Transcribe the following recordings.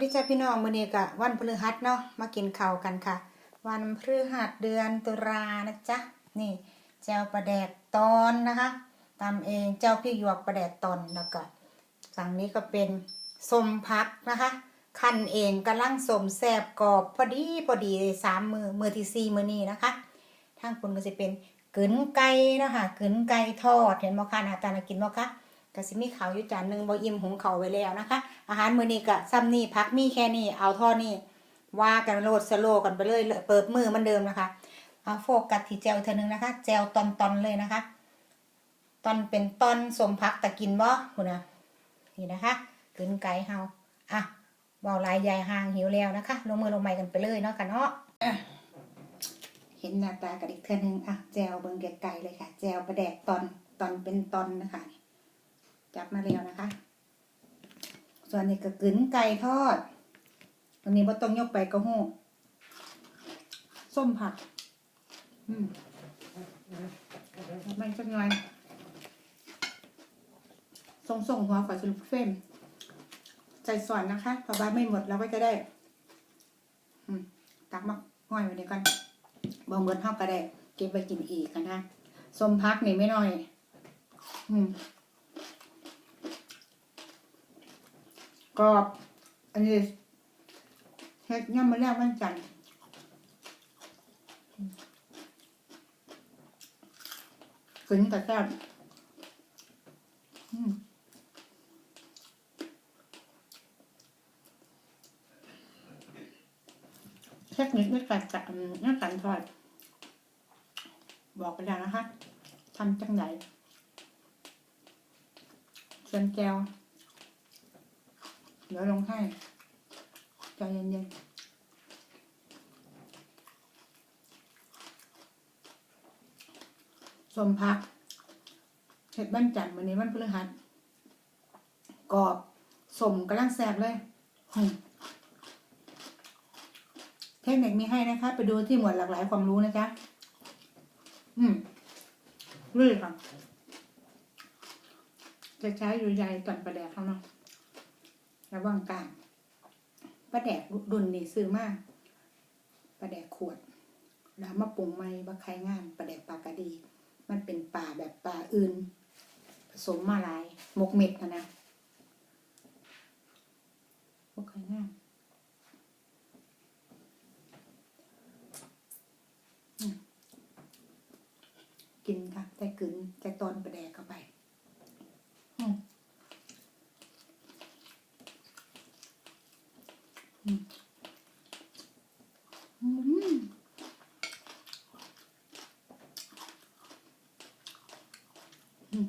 พี่จ้าพี่น้องมื้อนี้ก็วันพฤหัสเนาะมากินข้าวกันค่ะ วันพฤหัสเดือนตุลานะจ๊ะนี่แจวปลาแดกตอนนะคะตำเองเจ้าพี่หยวกปลาแดกตอนแล้วก็ฝั่งนี้ก็เป็นสมพักนะคะคั่นเองกำลังสมแสบกรอบพอดีพอดีสามมือมือที่สี่มือนี้นะคะทางคุณก็จะเป็นกึนไก่นะคะกึนไก่ทอดเห็นบ่คะหน้าตาน่ากินบ่คะ ก็สิมีข้าวอยู่จานหนึ่งบ่อิ่มหุงข้าวไว้แล้วนะคะ อาหารมื้อนี้ก็ซ้ำนี่พักมีแค่นี้เอาท่อนี้ว่ากันโลดสโลกันไปเลยเปิดมือมันเดิมนะคะเอาโฟกัสที่แจวเท่านึงนะคะแจวตอนๆเลยนะคะ ตอนเป็นตอนสมพักตะกินบ่คุณนะนี่นะคะกลืนไก่เฮาอะเบาลายยายห่างหิวแล้วนะคะ ลงมือลงไม้กันไปเลยเนาะกันเนาะเห็นหน้าตากันอีกเท่านึงอะแจวเบิ่งไกลเลยค่ะแจวประแดกตอนตอนเป็นตอนนะคะ จับมาแล้วนะคะ ส่วนนี้ก็กึนไก่ทอดวันนี้บ่ต้องยกไปกระหูส้มผัก อืมไม่สักหน่อยส่งส่งหัวฝอยสรุปเฟรมใจส่วนนะคะพราะว่าไม่หมดเราก็จะได้ อืมตักมาง่อยไว้เดี๋ยวกันบ่เหมือนเท่าก็ได้ เก็บไปกินอีกกันนะส้มพักนี่ไม่น้อย อืม กรอบ อันนี้เฮ็ดย่ำมาแล้ววันจันทร์ฝนกับแซ่บเทคนิคในการจัดในการทอด บอกไปแล้วนะคะทำจังไหนส่วนแก้ว เดี๋ยวลงให้ใจเย็นๆสมพักเห็ดบ้านจันทร์วันนี้วันพฤหัสกรอบสมกำลังแซ่บเลย เทคนิคมีให้นะคะ ไปดูที่หมวดหลากหลายความรู้นะจ๊ะ อืมรื่อยค่ะจะใช้อยู่ใยตอนประแดกเขาเนาะ ระวังกลางปลาแดกดุนนี่ซื้อมากปลาแดกขวด แล้วมาปรุงไม่บะไข่งามปลาแดกปลากระดี มันเป็นปลาแบบปลาอื่น ผสมมาหลายมกเม็ดนะนะบะไข่งามอืมกินค่ะแต่กึนแต่ตอนปลาแดกเข้าไป อืม อืมอืม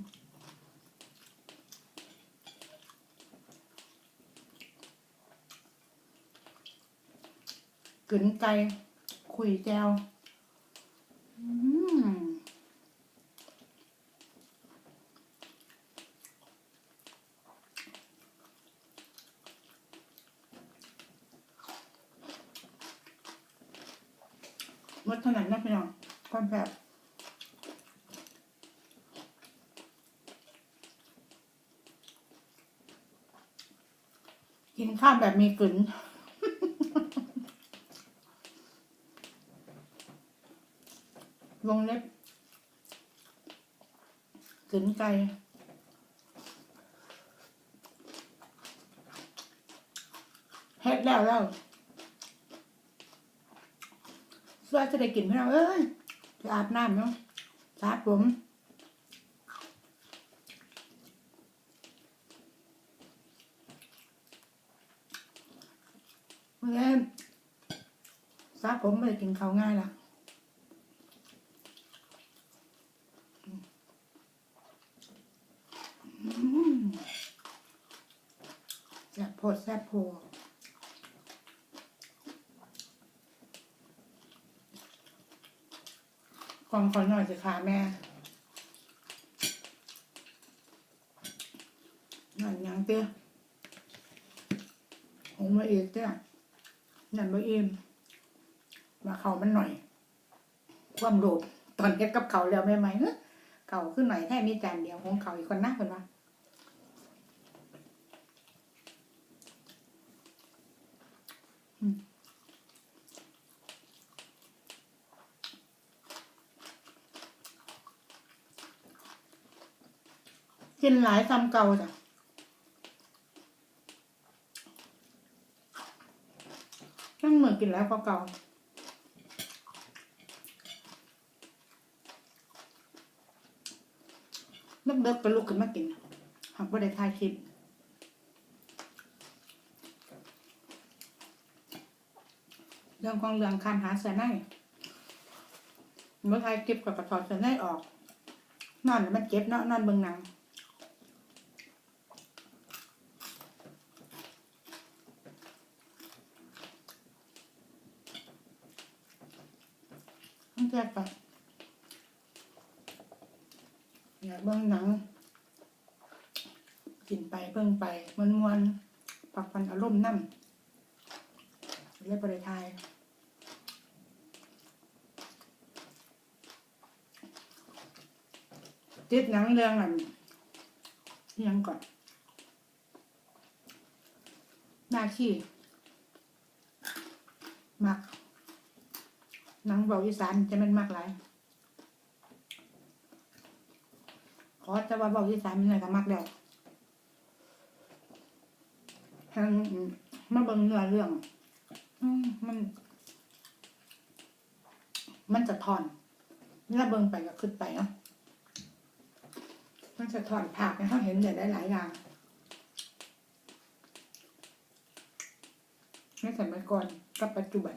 กึนไก่คุยแจวมดเท่านั้นนะพี่น้องความแบบกินข้าวแบบมีกลิ่น วงเล็บกลิ่นไก่เฮ็ดแล้วแล้วสวยจะได้กินพี่น้องเอ้ยจะอาบน้ำเนาะสาดผมเมื่อกี้ซาผมไม่ได้กินข้าวง่ายละอืมแซ่บโพดแซ่บโพด กองขอหน่อยสิคะแม่นั่นยังเตี้ยผมมาเอีกเตี้ยนั่นบ่อิ่มมาเขามันหน่อย ความโลภตอนเฮ็ดกับเขาแล้วแม่ไหมเฮ้ยเขาขึ้นหน่อยแค่มีจานเดียวของเขาอีกคนนะคนว่า กินหลายตำเก่าจ้ะตั้งเหมือนกินแล้วเก่าๆเลิกๆไปลุกขึ้นมากินหากว่าได้ถ่ายคลิปเรื่องของเรื่องการหาเสื้อในเมื่อถ่ายคลิปกับกระถอดเสื้อในออก นอนมันเจ็บเนาะนอนเบิ่งหนังแยกไปอยากเบิ่งหนัง กินไปเบิ่งไปมวนมวน ๆปักพันอารมนั่นเรียกบริทายติดหนังเรื่องอันอิหยังก่อนหน้าขี้มักหนังเบาอีสานจะแมันมากหลายขอจะว่าเบาอีสานมันอะไรก็มักแล้ว ทางอืมาเบิ่งเนื้อเรื่องอมัน มันจะถอนเมื่อเบิ่งไปก็ขึ้นไปเนาะมันจะถอนภาพให้เขาเห็นได้หลายอย่างในสมัยก่อนกับปัจจุบัน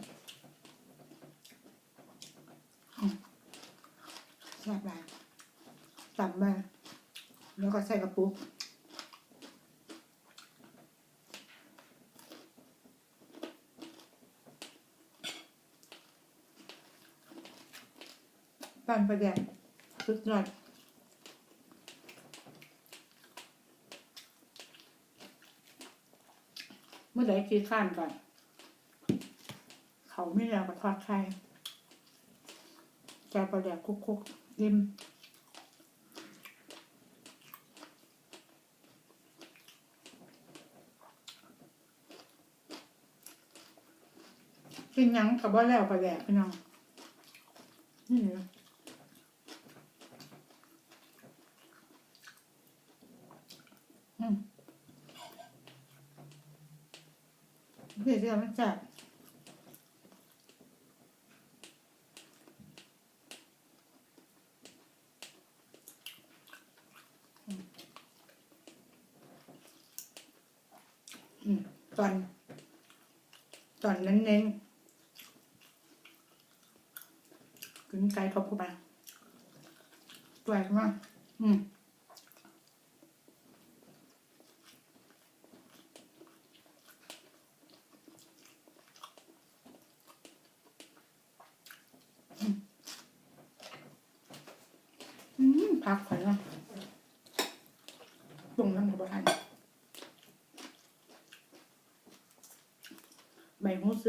แซ่บหลายตำมาแล้วก็ใส่กระปุก ปั่นประเดี๋ยวสุดยอดเมื่อไหร่คิดข้านก่อน เขาไม่แล้วก็ทอดไข่แกปลาแดกคุกคุกๆยิ้มกินยังกับว่าแล้วปลาแดกพี่น้องนี่เหรอม เพื่อมันจับตอนตอนเน้นเน้นๆกึนไก่เข้าไปแปลกมากอืมอืมอืมพักก่อนนะปรุงน้ำกับบ้าน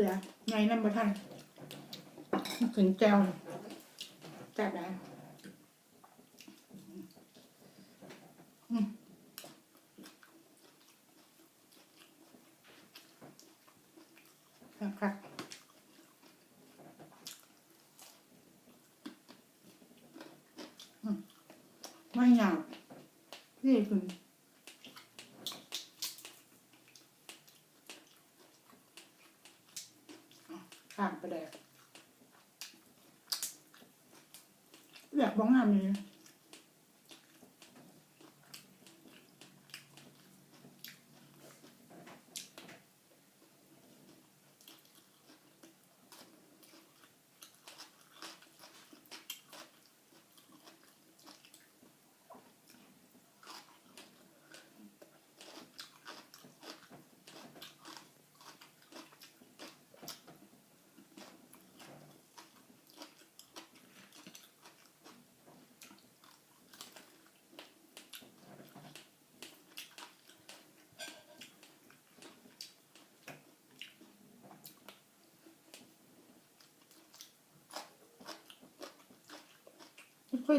ลือไงน้ำประทันถึงแจวจับได้อืมครับครับอืมไม่หยาบนี่คือ ขามไปเลยอยากบ้องงามนี้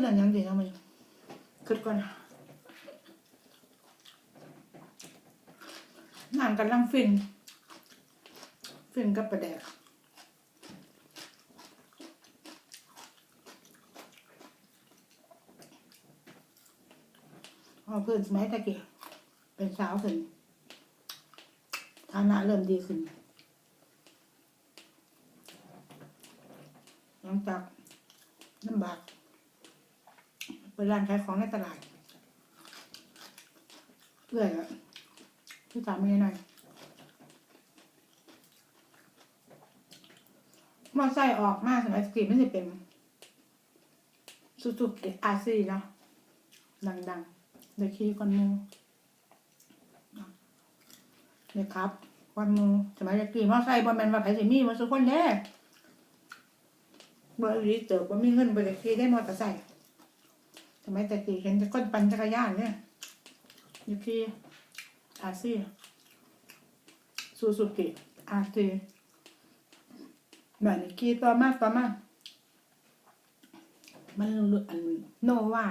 ค่อยเดินยังดีนะมึงคิดก่อนนานกันลังฟินฟินกับประแดกเอาเพื่อนสมัยตะเกี้เป็นสาวขึ้นฐานะเริ่มดีขึ้นหลังจากลำบาก ไปร้านขายของในตลาดเพื่อยอะพี่ตามไม่หน่อยมอไซค์ออกมากสมัยสกีมันจะเป็นซูซูกิอาซีเนาะดังๆเดี๋ยวขี่ก่อนหมูเนี่ยครับก่อนหมูสมัยสกีมอไซค์บอลแมนว่าไผสิมีมาสุกคนเด้บ่รีเติบบ่ามีเงินบ่ได้ขี่ได้มอเตอร์ไซค์ มัยแต่กี้เห็นแต่คนปั่นจักรยานเนี่ยยูพีอาซีซูซูกิอาซีแบบนี้ขี่ต่อมาต่อมามันอันโนวา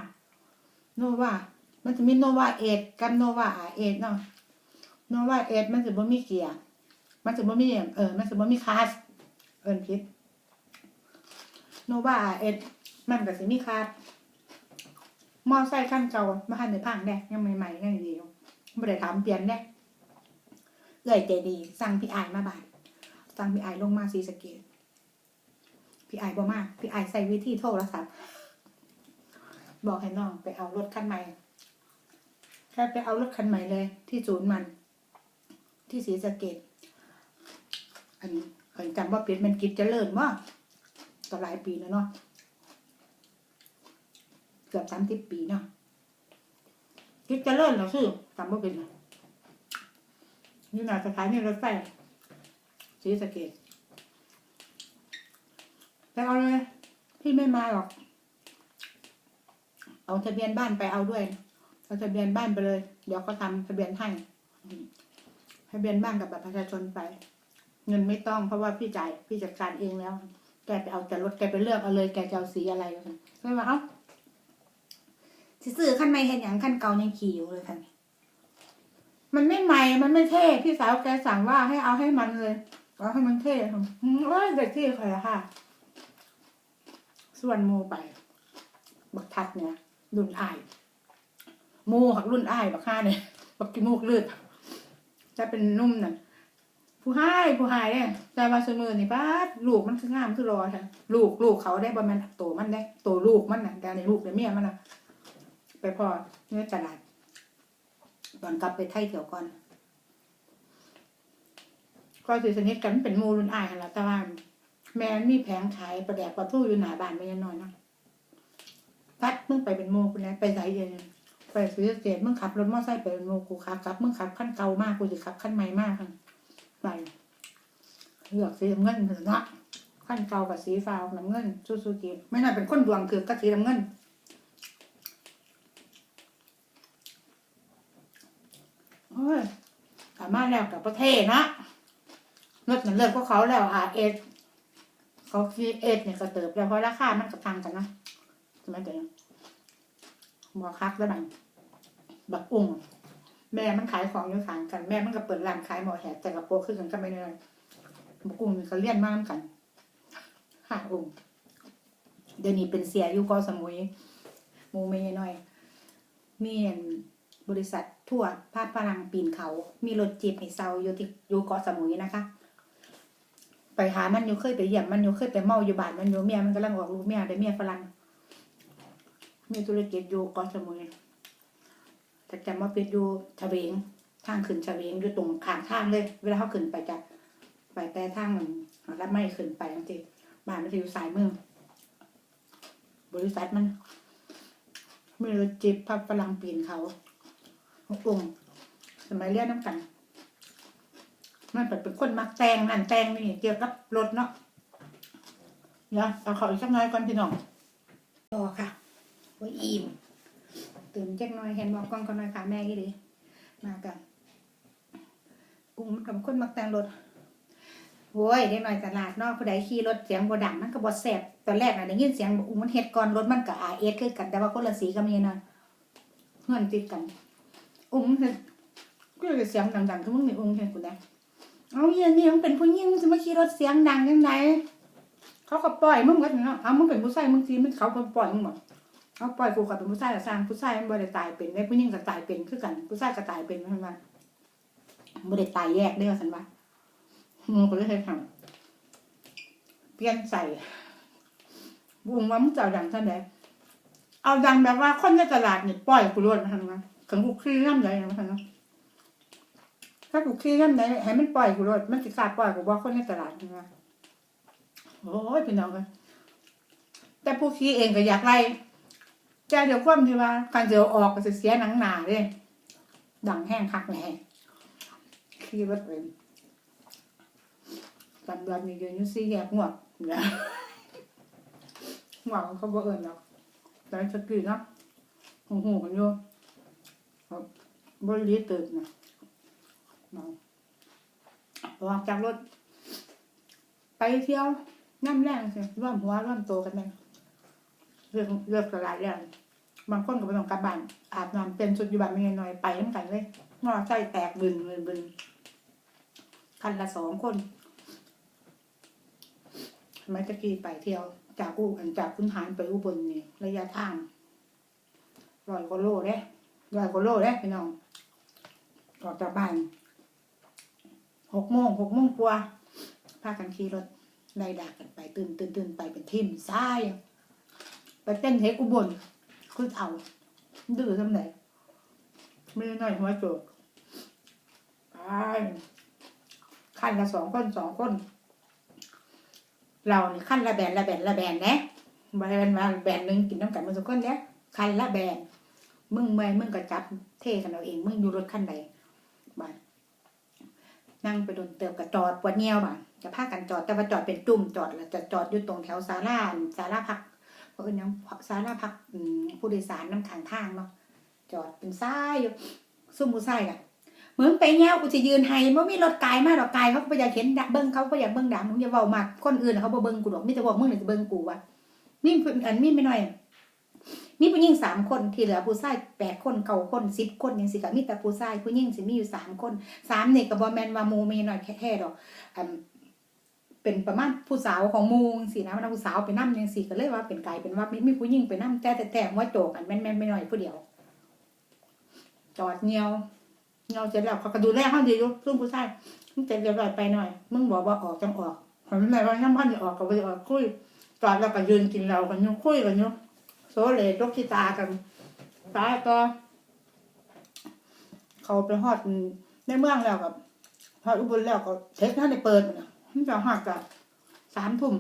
โนวามันจะมีโนวาเอทกับโนวาอาเอทเนาะโนวาเอทมันจะบ่มีเกียร์มันจะบ่มีเออ มันจะบ่มีคลาสเอินผิดโนวาเอ็ดมันก็สิมีคาด มอไซค์คันเก่ามาคันในพังแน่ยังใหม่ๆยังดีอยู่ไม่ได้ถามเปลี่ยนแน่เอื้อยใจดี สั่งพี่ไอมาบาทสั่งพี่ไอลงมาซีสเกตพี่ไอบ่มาพี่ไอใส่วิธีโทรศัพท์บอกให้น้องไปเอารถคันใหม่แค่ไปเอารถคันใหม่เลย ที่ศูนย์มัน ที่ศรีสะเกดอันนี้ขันจำว่าเปลี่ยนเป็นกิจเจริญว่าก็หลายปีแล้วเนาะ เกือบสามสิบปีเนาะคิดจะเลิ่นเหรอชื่อจำว่เป็นนี่นาสถานีรถไฟศรีสเกดไปเอาเลย พี่ไม่มาหรอก เอาทะเบียนบ้านไปเอาด้วยเอาทะเบียนบ้านไปเลย เดี๋ยวเขาทำทะเบียนให้ทะเบียนบ้านกับบัตรประชาชนไป เงินไม่ต้องเพราะว่าพี่จ่ายพี่จัดการเองแล้ว แกไปเอาแต่รถแกไปเลือกเอาเลย แกจะเอาสีอะไรไม่ว่าเอา สิซื้อขั้นไม่เห็นอย่างขั้นเก่ายังขี่อยู่เลยค่ะมันไม่ใหม่ มันไม่เท่ พี่สาวแกสั่งว่าให้เอาให้มันเลยเอาให้มันเท่ค่ะอืมโอ้ยเด็กที่ครอะค่ะ ส่วนโมไป บักทัดเนี่ยรุ่นอ้ายโมหักรุ่นอ้ายบักห้าเนี่ยบักกิมูกเลือดจะเป็นนุ่มน่ะผู้ให้ผู้ให้เนี่ยแต่ว่าเสมอนี่ป้าลูกมันคืองามคือรอใช่ลูกลูกเขาได้บ่แม่นโตมันได้โตลูกมันน่ะแต่ในลูกในเมียมันน่ะ ไปพอเนื้อตลาดตอนกลับไปไทยเถียวก่อน ก็สิสนิทกันเป็นมูรุ่นอายหันละแต่ว่าแม่มีแผงขายประแดกปลาทูอยู่หนาบ้านไม่ยันน้อยนะพัดมึงไปเป็นโมคุณนะไปไสเย็นไปซื้อเศษมึงขับรถมอไซค์ไปเป็นโมกูขับขับมึงขับขั้นเก่ามากกูจะขับขั้นใหม่มากไปเลือกสีน้ำเงินเถอะนะขั้นเก่ากับสีฟ้าน้ำเงินซูซูกิไม่น่าเป็นคนดวงคือกับสีน้ำเงิน โอ้ยสามารถแล้วกับประเทศนะรถเหมือนเลิกพวกเขาแล้วอาเอสเขาคีเอสเนี่ยก็เติบแล้วเพราะราคามันก็ต่างกันนะใช่ไหมเดี๋ยวบอคักแล้วบังบักอุ่งแม่มันขายของอยู่ขางกัน แม่มันก็เปิดร้านขายหมอแหกแต่กับโปขึ้นกันก็ไม่เลยบุกุ้งนี่เขาเลี้ยนมากกันห้าองค์เดี๋ยวนี้เป็นเสียอยู่กอสมุยมูเมยน้อย มีอันบริษัท ทั่วภาคพลังปีนเขา มีรถจีบให้เซาอยู่ที่อยู่เกาะสมุยนะคะ ไปหามันอยู่เคยไปเยี่ยมมันอยู่เคยไปเมาอยู่บ้านมันอยู่เมียมันกำลังออกลูกเมียได้เมียฝรั่งมีธุรกิจอยู่เกาะสมุยแต่จำว่าเป็นอยู่ชเวงทางขึ้นชเวงอยู่ตรงขางทางเลย เวลาเขาขึ้นไปจะไปแต่ทางรับไม่ขึ้นไปจริงบ้านมันจะอยู่สายมือบริษัทมันมีรถจิบพับฝรั่งปีนเขา องค์สมัยเรียนน้ำกัน มันเป็นคนมักแตงนั่นแตงนี่เกี่ยวกับรถเนาะเดี๋ยวเอาขออีกสักหน่อยก่อนพี่น้องต่อค่ะว่าอิ่มตื่นจักหน่อยเห็นบอกกล้องกันหน่อยค่ะแม่กี่ดีมากันอุ้งมันกับคนมักแตงรถโว้ยได้หน่อยตลาดนอกผู้ใดขี่รถเสียงบดังมันก็บ่แสบตอนแรกน่ะได้ยินเสียงอุ้งมันเฮ็ดก่อนรถมันก็อาเอสคือกันแต่ว่าคนละสีก็มีนะเฮือนติดกัน อุ้งมันเฮ็ดก็เลยเสียงดังๆคือมึงในอุ้งเฮ็ดกูได้เอาเฮียนี่มันเป็นผู้หญิงสิมาเสียงดังยังไงเขาก็ปล่อยมึงก็เนาะเอามึงเป็นผู้ชายมึงทีมึงเขาก็ปล่อยมึงหมดเขาปล่อยกูกับเป็นผู้ชายก็สร้างผู้ชายมันบ่ได้ตายเป็นได้ผู้หญิงก็ตายเป็นคือกันผู้ชายก็ตายเป็นมันว่าบ่ได้ตายแยกเด้อสันว่ามึงก็เลยทำเปลี่ยนใส่บุ้งว่ามึงจะเอาดังท่าไหนเอาดังแบบว่าคนในตลาดเนี่ยปล่อยกูรวดมาทำงาน ขังกูขี้น้ำใหญ่มาทำงานถ้ากูขี้กันไหนให้มันปล่อยกูรถมันสิขาดปล่อยกูบอกคนในตลาดนะโอ้ยพี่น้องกันแต่ผู้ขี้เองก็อยากไล่แต่เดี๋ยวความที่ว่าการเดี๋ยวออกก็จะเสียหนังหนาเลยดังแห้งคักแหน่ขี้รถเป็นกันเดือนนี้เดือนนี้ซี่แยกงวดนะงวเขาบอกเอิญหรอกแต่สกีเนาะหูหูกันอยู่ บริลีตื่นะน้องออกจากรถ ไปเที่ยวน้ำแรงสิร่วมหัวร่วมโตกันเลยเรื่องเลือกกระไรเรื่องบางคนก็ไปต้องกับบ้านอาบน้ำเป็นชุดอยู่บ้านไม่น้อยไปทั้งกันเลยงอไส้แตกบึนบึนบึนคันละสองคนไมตะกี้ไปเที่ยว จากอูอันจากคุณหารไปอุบลนี่ระยะทางร้อยกว่าโลเด้ร้อยกว่าโลเด้พี่น้อง ออกจากบ้านหกโมงหกโมงกว่าพากันขี่รถไล่ดากันไป ตื่นตื่นตื่นไปเป็นทีมซ้ายไปเต้นเทกุบลคือเอา ดื้อทำไหนไม่ได้น้อยหัวโจกไปขั้นละสองคนสองคน เราเนี่ยขั้นละแบนละแบนละแบนนะแบนมาแบนหนึ่งกินน้ำกันมาสักคนเนี้ยขั้นละแบนมึงเมื่อยมึงก็จับเทกันเอาเอง มึงอยู่รถขั้นใด บานนั่งไปโดนเติบกับจอดปวดเงี้ยวบ้านจะพากันจอดแต่ว่าจอดเป็นจุ่มจอดแล้วจะจอดอยู่ตรงแถวศาลาศาลาพักเพราะเป็นยังศาลาพักผู้โดยสารน้ำขังทางเนาะจอดเป็นซ้ายอยู่ซุ่มผู้ซ้ายน่ะเหมือนไปเงี้ยวกูจะยืนให้บ่มีรถไกลมาดอกไกลเขาก็อยากเห็นดักเบิ้งเขาก็อยากเบิ้งดังมึงอย่าเว้ามากคนอื่นเขาบ่เบิ้งกูดอกมีแต่บอกมึงนี่จะเบิ้งกูว่ะมีเพิ่อันมีไม่น้อย มีผู้หญิงสามคนที่เหลือผู้ชายแปดคนเก้าคนสิบคนยังสิกะมีแต่ผู้ชายผู้หญิงสิมีอยู่สามคนสามเนี่ยกับบอแมนว่ามูมีหน่อยแค่ๆดอกอันเป็นประมาณผู้สาวของมูสินะมันเอาผู้สาวไปนั่ยังสิก็เลยว่าเป็นกายเป็นว่ามีมีผู้หญิงไปนั่แต่แต่แต่ว่าโจกันแม่นแม่นไม่หน่อยผู้เดียว จอดเงียวเงียวเสร็จแล้วเขาก็ดูแลเขาดีอยู่ซึ่งผู้ชายมึงเสร็จเรียบร้อยไปหน่อยมึงบอกว่าออกจังออกผมไม่ว่าน้ำพันจะออกก็ไปออกคุยจอดแล้วก็ยืนกินเรากันยู่คุยกันยู่ โซเลตกที่ตากันตายก็เขาไปฮอดในเมืองแล้วกับฮอดอุบลแล้วก็เทคท่านได้เปิดนะมันจะฮอดกับสามทุ่ม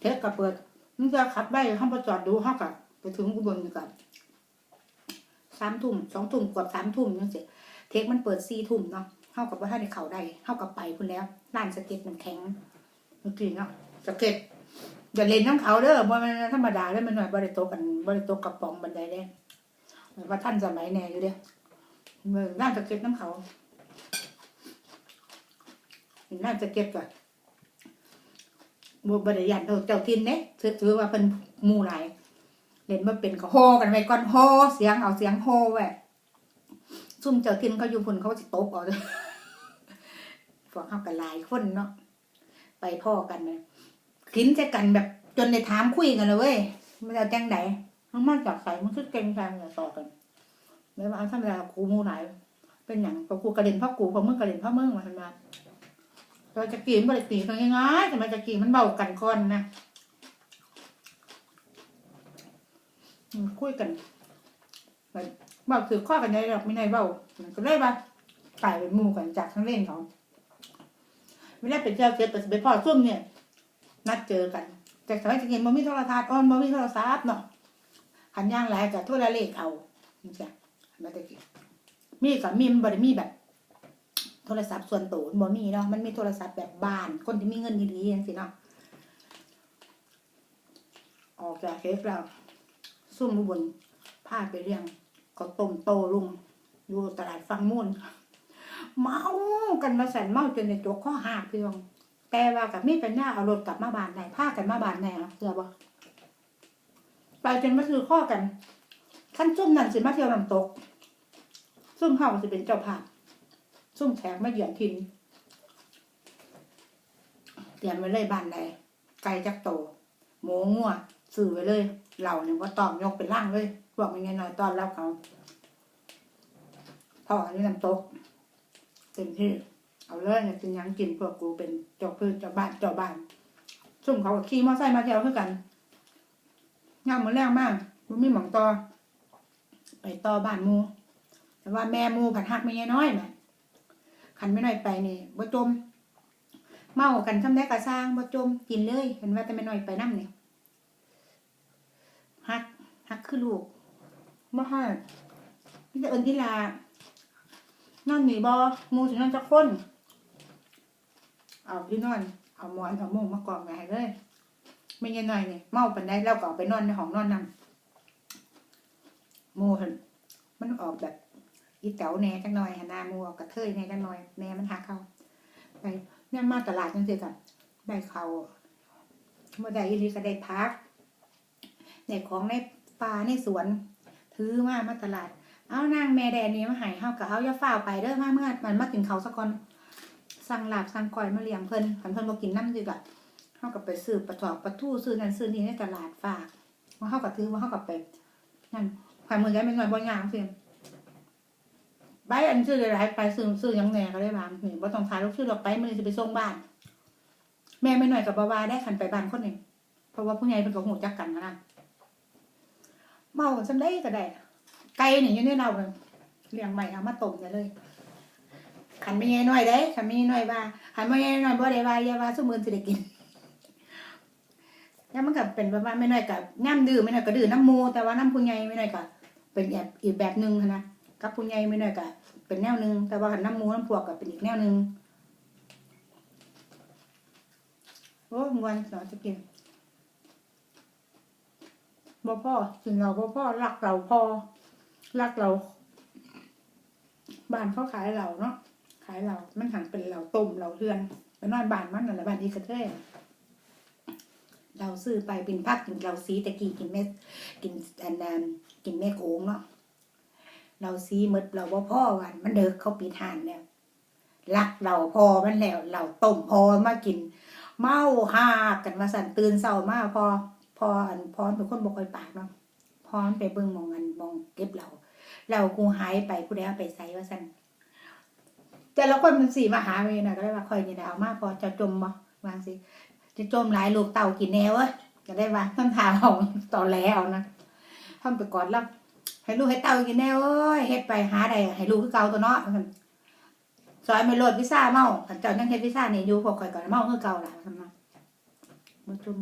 เทคก็เปิดมันจะขับไปห้องประจอดดูห้องกับไปถึงอุบลอยู่กับสามทุ่มสองทุ่มกว่าสามทุ่มยังเสร็จเทคมันเปิดสี่ทุ่มเนาะเข้ากับว่าถ้าได้เขาได้เข้ากับไปคุณแล้วร้านสเก็ตมันแข็งเมื่อกี้เนาะสเก็ต อย่าเล่นทั้งเขาเด้อบ่แมันธรรมดาเด้อมันหน่อยบ่ได้โตกันบ่ได้โตกับปองบันไดเด้ว่าท่านสมัยแน่อยู่เด้เมื่อน่าจะเก็บน้ำเขาน่าจะเก็บก่อนบ่บ่ได้ยันเท่าเจ้าทินเด้ถือถือว่าเป็นมู่หลายเล่นมาเป็นก็โฮกันไว้ก่อนโฮเสียงเอาเสียงโฮไว้ซุ่มเจ้าทินเขาอยู่พุ่นเขาสิตบเอาเด้อกเฮากันหลายคนเนาะไปพ่อกันเนะ กินจะกันแบบจนในถามคุยกันเลยเว้ยมันจะจังไหนมันมาจากใส่มันคือเก่งแทงเนี่ยต่อกันไม่ว่าธรรมดากูมูไหนเป็นอย่างพอกูกระเด็นพ่อกูพอมึงกระเด็นพ่อมึงมาทำไมเราจะกินบริตีกันง่ายๆแต่มันจะกินมันเบากันก่อนนะคุยกันเบาถือข้อกันได้หรอกไม่ในเบามันก็เลยว่าตายเป็นมู่กันจากทั้งเล่นเขาไม่ได้เป็นเจ้าเจ็บแต่ไปพ่อซุ่มเนี่ย นัดเจอกัน แต่สมัยจะเห็นบ่มีโทรทัศน์ออนบ่มีโทรศัพท์เนาะหันย่างหลายกับโทรเลขเอาจังซี่มาต่กี้มีกับมีมันบ่ได้มีแบบ โทรศัพท์ส่วนตัวบ่มีเนาะมันมีโทรศัพท์แบบบ้าน คนที่มีเงินดีๆจังซี่เนาะออกจากเคสแล้วซุ่มบลพาไปเลี้ยงก็ต้มโตลุงอยู่ตลาดฟังมูลเมากันมาสันเมาจนในจกข้อหักพี่น้อง แต่ว่ากับมีปัญญาเอารถกลับมาบานไหนพากันมาบานไหนอะเสือบ่ไปจนมาซื้อข้อกันขั้นซุ่มนั่นสิมาเที่ยวน้ำตก ซุ่มเฮาสิเป็นเจ้าภาพซุ่มแขกมาเยือนทินเตรียมไว้เลยบานใดไก่จักโต หมูงัวซื้อไว้เลย เราเนี่ยว่าตอมยกเป็นร่างเลยบอกมันไงหน่อยตอนรับเขาพ่อนนี้น้ำตกเต็มที่ เอาเลยเนี่ยกินหยังกินพวกกูเป็นเจ้าพื้นเจ้าบ้านเจ้าบ้าน ซุ่มเขาก็ขี่มอไซค์มาเที่ยวคือกันงามมือแรงมากมันมีหมองต่อไปต่อบ้านมูแต่ว่าแม่มูผัดหักไม่ยน้อยไหมขันไม่น้อยไปนี่บ่จม เมากันทำได้กระสร้างบ่จมกินเลยเห็นว่าแต่ไม่น้อยไปนั่เนี่ยหักหักคือลูกบ่ให้นี่จะเอินที่ลานั่นนี่บ่หมูสินั่นจะคน เอาที่นอน เอาหมอนเอามุ้งมากองไว้ให้เลย ไม่ยันหน่อยนี่เมาปันได้แล้วก็เอาไปนอนในห้องนอนนั่นมูห็นมันออกแบบอีแต๋วแหน่จังหน่อยหนนามูออกกระเทยแหน่จังหน่อยแหน่มันหักเขาไปเนี่ยมาตลาดจังซี่กันได้เขาเมื่อใดอีหลีก็ได้พักได้ของในป่าในสวน ถือมามาตลาด เอานางแม่แดนนี้มาหายเฮาก็เอาย่าฝ้าไปเด้อมาเมื่อมันมากินเขาสักก่อน สั่งลาบสั่งก้อยมาเลี้ยงเพิ่นคันเพิ่นบ่กินน้ำสิก็เฮาก็ไปซื้อปลาถอกปลาทูซื้อนั่นซื้อนี่ในตลาดฝากว่าเฮาก็ถือว่าเฮาก็ไปนั่นข่อยมือได้ไม่น้อยบ่ยางซิใบอันซื้อหลายไปซื้อซื้อยังแหน่ก็ได้บางนี่บ่ต้องทายลูกซื้อดอกไปมื้อนี้สิไปส่งบ้าน แม่ไม่น้อยกับบ่ว่าได้คันไปบ้านคนนึงเพราะว่าผู้ใหญ่เพิ่นก็ฮู้จักกันนะเมาซำได้ก็ได้ ไก่นี่อยู่ในเราเลยเลี้ยงใหม่เอามาต้มได้เลย ขันไม่ใหญ่น้อยได้ขันไม่ใหญ่น้อยว่าขันไม่ใหญ่น้อยบ่ได้ว่าอย่าว่าซุมือสิได้กินแล้วมันก็เป็นว่าไม่น้อยกับง่ามดื้อไม่น้อยก็ดื้อน้ำมูแต่ว่าน้ำผู้ใหญ่ไม่น้อยก็เป็นแบบอีกแบบหนึ่งนะกับผู้ใหญ่ไม่น้อยก็เป็นแนวหนึงแต่ว่าขันน้ำมูน้ำพวกก็เป็นอีกแนวหนึงโอ้มวนสอนจะกินบ่พ่อกินเราบ่พ่อรักเราพอรักเรา บ้านเขาขายเราเนาะ ขายเรา มันหันเป็นเราต้มเราเทือนไปนอนบ้านมันนั่นแหละบ้านอีกระเทยเราซื้อไปเป็นพักกินเราซีตะกี้กินเม็ดกินอันนั้นกินแม่โขงเนาะเราซีมดเราว่าพ่อวันมันเดิกเขาปีทานแล้วรักเราพอมันแล้วเราต้มพอมากิน เมาหากันมาสั่นตื่นเศร้ามาพอ พออันพรเป็นคนบอกคอยปากเนาะพรไปเบิ่งมองอันมองเก็บเราเรากูหายไปผู้ใดเอาไปใส่ว่าสั่น แต่ละคนมันสี่มาหาเมนะก็ได้ว่าคอยนี่นะเอามาพอจะจมบ่วางสิจะจมหลายลูกเต่ากินแนวเว้ยก็ได้ว่าต้นทางเอาตอนแล้วนะทำไปก่อนแล้วให้ลูกให้เต่ากินแนวเอ้ยเฮ็ดไปหาได้ให้ลูกคือเก่าตัวเนาะซอยไม่โลดพิซซ่าเมาขันเจ้ายังเฮ็ดพิซซ่านี่อยู่พวกข่อยก่อนเมาคือเก่าล่ะทำมาบ่จม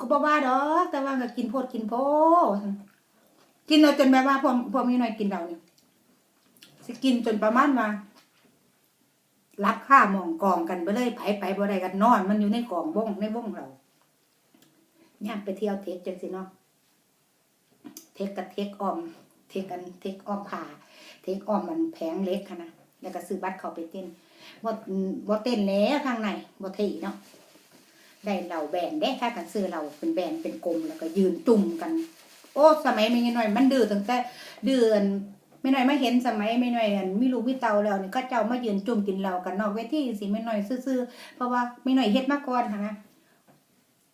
ก็บ่ว่าดอกแต่ว่าก็กินโพดกินโพดกินเราจนแบบว่าพอพอมีหน่อยกินเราเนี่ย สิกินจนประมาณว่ารับค่ามองกองกันไปเลยไผไปบ่ได้กันนอน มันอยู่ในกองบ้งในบ้งเราย่างไปเที่ยวเทคจังสิเนาะเทคกับเทคออม เทคกันเทคออมผ่าเทคออมมันแพงเล็กค่ะนะแล้วก็ซื้อบัตรเขาไปเต้นบ่บ่เต้นแล้วทางไหนบ่เทเนาะได้เหล่าแบนได้ถ้ากันซื้อเราเป็นแบนเป็นกลมแล้วก็ยืนจุ่มกัน โอ้สมัยไม่น้อย มันดื้อตั้งแต่เดือน ไม่น้อยไม่เห็นสมัยไม่น้อยอันมีลูกมีเตาแล้วนี่ก็เจ้ามายืนจุ่มกินเหล้ากันนอกเวทีสิไม่น้อยซื่อๆเพราะว่าไม่น้อยเฮ็ดมาก่อนค่ะนะ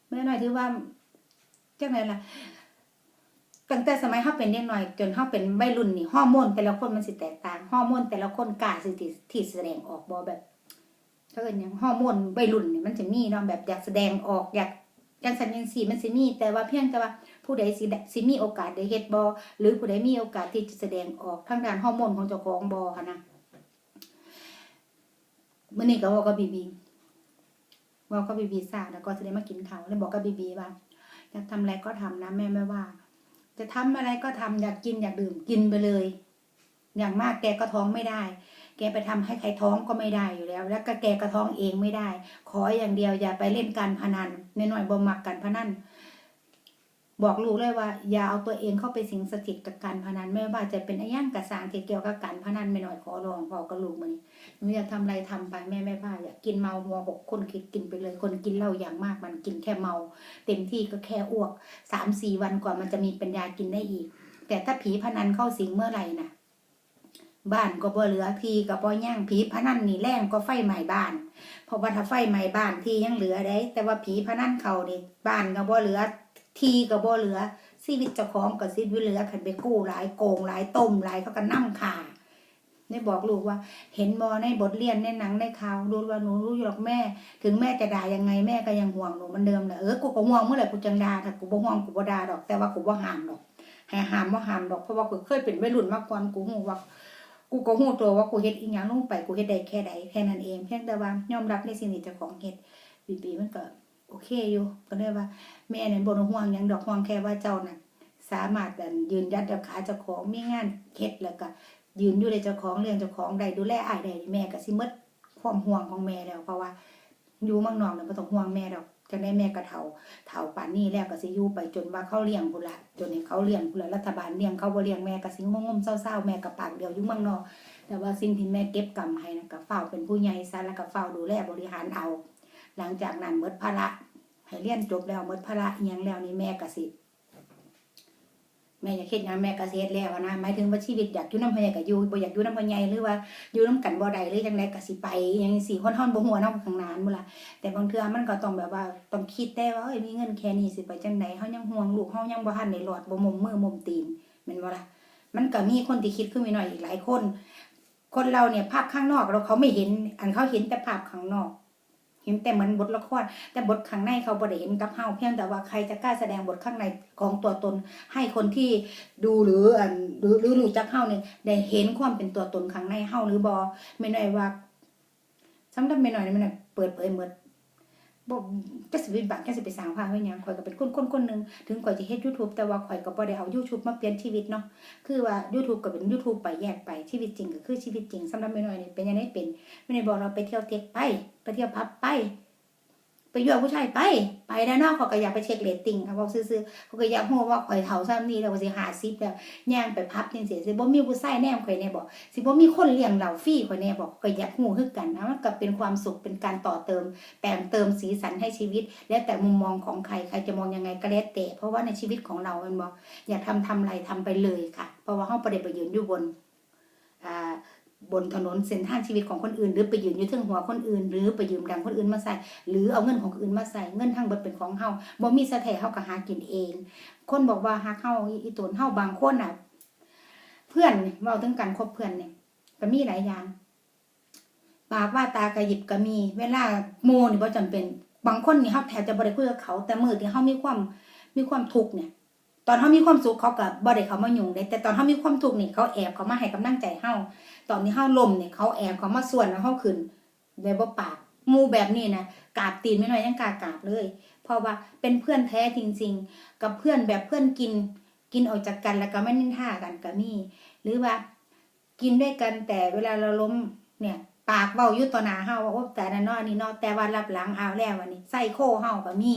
ไม่น้อยถือว่าจังไดล่ะตั้งแต่สมัยเฮาเป็นเด็กหน้อย จนเฮาเป็นวัยรุ่นนี่ฮอร์โมนแต่ละคนมันสิแตกต่างฮอร์โมนแต่ละคนกล้าสิที่ที่แสดงออกบ่แบบถ้าเกิดหยังฮอร์โมนวัยรุ่นนี่มันจะมีเนาะแบบอยากแสดงออกอยากจังสันจังสีมันสิมีแต่ว่าเพียงแต่ว่า ผู้ใดสิได้สิมีโอกาสได้เฮ็ดบอหรือผู้ใดมีโอกาสที่จะแสดงออกทางด้านฮอร์โมนของเจ้าของบอค่ะนะมื้อนี้ก็บอกกับบีบีบอกกับบีบีทราบแล้วก็จะได้มากินเขาแล้วบอกกับบีบีว่าอยากทำอะไรก็ทำนะแม่ไม่ว่า จะทำอะไรก็ทำอยากกินอยากดื่มกินไปเลย อย่างมากแกก็ท้องไม่ได้ แกไปทำให้ใครท้องก็ไม่ได้อยู่แล้ว แล้วก็แกก็ท้องเองไม่ได้ ขออย่างเดียวอย่าไปเล่นการพนันในหน่อยบ่มักการพนัน บอกลูกเลยว่า อย่าเอาตัวเองเข้าไปสิงสถิตกับการพนันไม่ว่าจะเป็นไอ้ย่างกระสางที่เกี่ยวกับการพนันไม่หน่อยขอร้องพอกับลูกมันหนูอยากทำอะไรทำไปแม่แม่ว่าอยากกินเมาหัวหกคนคิดกินไปเลย คนกินเหล้าอย่างมากมันกินแค่เมา เต็มที่ก็แค่อ้วกสามสี่วันกว่ามันจะมีปัญญากินได้อีก แต่ถ้าผีพนันเข้าสิงเมื่อไหร่น่ะบ้านก็บ่เหลือทีก็บ่ย่างผีพนันนี่แรงก็ไฟไหม้บ้านเพราะว่าถ้าไฟไหม้บ้านที่ยังเหลือได้ แต่ว่าผีพนันเขานี่บ้านก็บ่เหลือ ทีก็บ่เหลือชีวิตเจ้าของก็สิเหลือคันไปกู้หลายโกงหลายต้มหลายเขาก็นํข่าได้บอกลูกว่า เห็นบอในบทเรียนในหนังในข่าวดูว่าหนูรู้อยู่หรอกแม่ ถึงแม่จะด่ายังไงแม่ก็ยังห่วงหนูมันเดิมแหละเออกูก็ห่วงเมื่อไหร่กูจังด่าถ้ากูบ่ห่วงกูบ่ด่าดอก แต่ว่ากูบ่ห้ามดอกให้ห้ามบ่าห้ามดอกเพราะว่ากูเคยเป็นวัยรุ่นมาก่อนกูฮู้ว่ากูก็ฮู้ตัวว่ากูเฮ็ดอีหยังลงไปกูเฮ็ดได้แค่ใดแค่นั้นเองเพียงแต่ว่ายอมรับในสิ่งที่เจ้าของเฮ็ดปีปีมันก็ โอเคอยู่ ก็เลยว่า แม่นั่นบ่ต้องห่วงยังดอกห่วงแค่ว่าเจ้าน่ะสามารถยืนยัดกับขาเจ้าของมีงานเฮ็ดแล้วก็ยืนอยู่ในเจ้าของเลี้ยงเจ้าของได้ดูแลอ้ายได้นี่แม่ก็สิมดความห่วงของแม่แล้วเพราะว่าอยู่มืองนอกเนี่ยบ่ต้องห่วงแม่ดอกจังได้แม่ก็เฒ่าเฒ่าป่านนี้แล้วก็สิยู่ไปจนว่าเขาเลี้ยงพุ่นละจนให้เขาเลี้ยงพุ่นละรัฐบาลเลี้ยงเขาบ่เลี้ยงแม่ก็สิงงมเศร้าๆแม่ก็ปากเดียวอยู่มืองนอกแต่ว่าสิ่งที่แม่เก็บกรรมให้นะก็เฝ้าเป็นผู้ใหญ่ซะแล้วก็เฝ้าดูแลบริหารเอา หลังจากนั้นหมดภาระให้เรียนจบแล้วหมดภาระอิหยังแล้วนี่แม่ก็สิแม่อยากเฮ็ดหยังแม่กสิเฮ็ดแล้วนะหมายถึงว่าชีวิตอยากอยู่น้ำพ่อใหญ่ก็อยู่บ่อยากอยู่น้ำพ่อใหญ่หรือว่าอยู่นํกันบ่ได้หรือจังไดก็สิไปอยังจังซี่คนเฮาบ่ฮู้เนาะข้างน้ามื้อละแต่บางเทื่อมันก็ต้องแบบว่าต้องคิดแต่ว่าเอ้ยมีเงินแค่นี้สิไปจังไดเฮายังห่วงลูกเฮายังบ่ทันได้รอดบ่มุมมือมุมตีนแม่นบ่ล่ะมันก็มีคนที่คิดคือมีน้อยอีกหลายคน คนเราเนี่ยภาพข้างนอกเราเขาไม่เห็น อันเขาเห็นแต่ภาพข้างนอก เห็นแต่เหมือนบทละครแต่บทข้างในเขาบริเห็นกับเฮาเพียงแต่ว่าใครจะกล้าแสดงบทข้างในของตัวตน ให้คนที่ดูหรืออันหรือหรือรู้จักเฮาเนี่ยได้เห็นความเป็นตัวตนข้างในเฮาหรือบอไม่น้อยว่าสำหรับไม่น้อยนี่มันนะเปิดเผยหมด บ่จะสิเป็นบัตรจะสิไปสร้างภาพไว้หยังข่อยก็เป็นคนคนคนหนึงถึงข่อยจะเฮ็ด YouTube แต่ว่าข่อยก็บ่ได้เอา YouTube มาเปลี่ยนชีวิตเนาะคือว่า YouTube ก็เป็น YouTube ไปแยกไปชีวิตจริงก็คือชีวิตจริงสำหรับไม่น้อยนี่เป็นยังไงเป็นไม่ได้บอกเราไปเที่ยวเทคไปไปเที่ยวพับไป ไปยั่วผู้ชายไป ไปแล้นาะเขาก็อยากไปเช็คเรตติ้งเอาบอกซื่อๆเขาก็อยากรู้ว่าข่อยเฒ่าซ้ำนี้แล้วก็สิ50แล้วย่างไปพับจังซี่สิบ่มีผู้ชายแนมข่อยแน่บอกสิบ่มีคนเลี้ยงเหล่าฟรีข่อยแน่บอกก็อยากรู้คือกันนะมันก็เป็นความสุขเป็นการต่อเติมแต่งเติมสีสันให้ชีวิต แล้วแต่มุมมองของใครใครจะมองยังไงก็แล้วแต่เพราะว่าในชีวิตของเรามันบอกอยากทำทำอะไรทำไปเลยค่ะ เพราะว่าห้องประเด็ไปยืนอยู่บนอ่า บนถนนเส้นทางชีวิตของคนอื่น หรือไปยืนอยู่เทึงหัวคนอื่น หรือไปยืมดังคนอื่นมาใส่ หรือเอาเงินของคนอื่นมาใส่เงินทางเบิดเป็นของเฮาบ่มีสะแถเฮาก็หากินเอง คนบอกว่าฮักเฮาอีตนเฮาบางคนน่ะ เพื่อนเว้าถึงการคบเพื่อนเนี่ยก็มีหลายอย่างปากว่าตากระยิบก็มี เวลาโมนี่บ่จำเป็น บางคนนี่เฮาแทบจะบ่ได้คุยกับเขา แต่มือที่เฮามีความมีความทุกข์เนี่ย อนเขามีความสุขเขาก็บ่ได้เขามายุ่งเลยแต่ตอนเขามีความทุกข์นี่เขาแอบเขามาให้กำลังใจเฮาตอนนี้เฮาล้มเนี่ยเขาแอบเขามาส่วนแล้วเฮาขึ้นได้บ่ปากมูแบบนี้นะกาบตีนไม่น้อยยังกากาบเลย เพราะว่าเป็นเพื่อนแท้จริง ๆ กับเพื่อนแบบเพื่อนกิน กินออกจากกันแล้วก็ไม่นินทากันก็มี หรือว่ากินด้วยกันแต่เวลาเราล้มเนี่ยปากเว้ายู่ต่อหน้าเฮาว่าโอ้แต่นั่นนอนนี้เนาะแต่ว่ารับหลังเอาแล้วอันนี้ไส้โคเฮาก็มี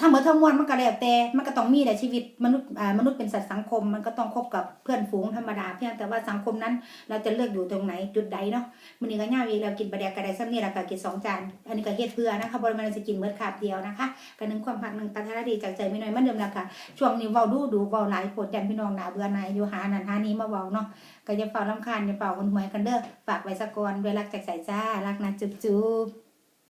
ถ้าเมื่อทั้งมวลมันก็แล้วแต่มันก็ต้องมีแหละชีวิตมนุษย์มนุษย์เป็นสัตว์สังคม มันก็ต้องคบกับเพื่อนฝูงธรรมดาเพียงแต่ว่าสังคมนั้น เราจะเลือกอยู่ตรงไหนจุดใดเนาะมื้อนี้ก็ย่าวีแล้วกินปลาแดกกระไดซ้ำนี่แล้วก็กินสองจานอันนี้ก็เฮ็ดเพื่อนะคะบ่ได้มาสิกินเบิดคาบเดียวนะคะก็นึงความพักหนึ่งปรารถนาดีจากใจไม่น้อยเหมือนเดิมแล้วค่ะช่วงนี้เว้าดูดูเว้าหลายโพดยันพี่น้องหนาเบื่อหน่ายอยู่หานันหานี้มาเว้าเนาะก็อย่าเฝ้ารำคาญอย่าเฝ้าหนหวยกันเด้อฝากไว้สกอนเวลาจากใส่จ้ารักนะจุ๊บ